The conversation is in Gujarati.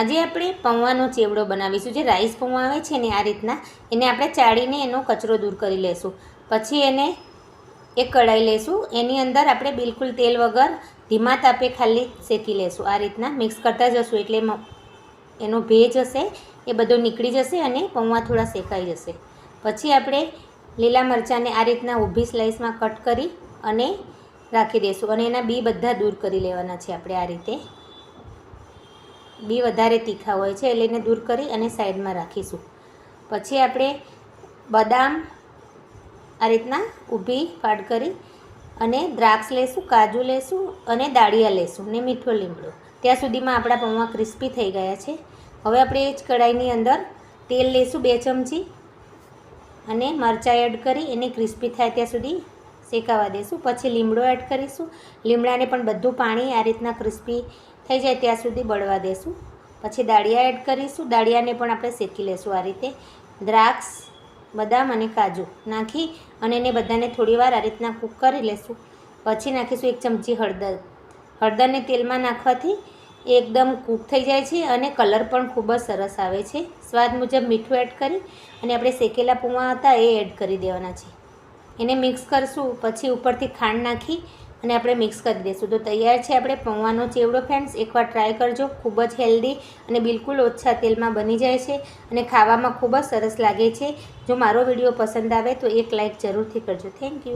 આજે આપણે પૌવાનો ચેવડો બનાવીશું. જે રાઈસ પૌવા આવે છે ને આ રીતના, એને આપણે ચાળીને એનો કચરો દૂર કરી લેશું. પછી એને એક કઢાઈ લેશું. એની અંદર આપણે બિલકુલ તેલ વગર ધીમા તાપે ખાલી શેકી લેશું. આ રીતના મિક્સ કરતા જશું એટલે એનો ભેજ હશે, એ બધો નીકળી જશે અને પૌવા થોડા શેકાઈ જશે. પછી આપણે લીલા મરચાંને આ રીતના ઊભી સ્લાઇસમાં કટ કરી અને રાખી દઈશું અને એના બી બધા દૂર કરી લેવાના છે આપણે આ રીતે. બી વધારે તીખા હોય છે એટલે એને દૂર કરી અને સાઈડમાં રાખીશું. પછી આપણે બદામ આ રીતના ઊભી ફાડ કરી અને દ્રાક્ષ લેશું, કાજુ લેશું અને દાળિયા લેશું ને મીઠો લીમડો. ત્યાં સુધીમાં આપણા પૌવા ક્રિસ્પી થઈ ગયા છે. હવે આપણે એ જ કઢાઈની અંદર તેલ લેશું બે ચમચી અને મરચાં એડ કરી એને ક્રિસ્પી થાય ત્યાં સુધી શેકાવા દઈશું પછી લીમડો એડ કરીશું. લીમડાને પણ બધું પાણી આ રીતના ક્રિસ્પી થઈ જાય ત્યાં સુધી બળવા દઈશું પછી દાળિયા એડ કરીશું. દાળિયાને પણ આપણે શેકી લેશું આ રીતે. દ્રાક્ષ, બદામ અને કાજુ નાખી અને એને બધાને થોડીવાર આ રીતના કૂક કરી લેશું. પછી નાખીશું એક ચમચી હળદર. હળદરને તેલમાં નાખવાથી એકદમ કૂક થઈ જાય છે અને કલર પણ ખૂબ જ સરસ આવે છે. સ્વાદ મુજબ મીઠું એડ કરી અને આપણે શેકેલા પૂવા હતા એ એડ કરી દેવાના છે. એને મિક્સ કરશું, પછી ઉપરથી ખાંડ નાખી અને આપણે મિક્સ કરી દઈશું તો તૈયાર છે આપણે પૌવાનો ચેવડો ફ્રેન્ડ્સ, એકવાર ટ્રાય કરજો. ખૂબ જ હેલ્ધી અને બિલકુલ ઓછા તેલમાં બની જાય છે અને ખાવામાં ખૂબ જ સરસ લાગે છે. જો મારો વીડિયો પસંદ આવે તો એક લાઇક જરૂરથી કરજો. Thank you.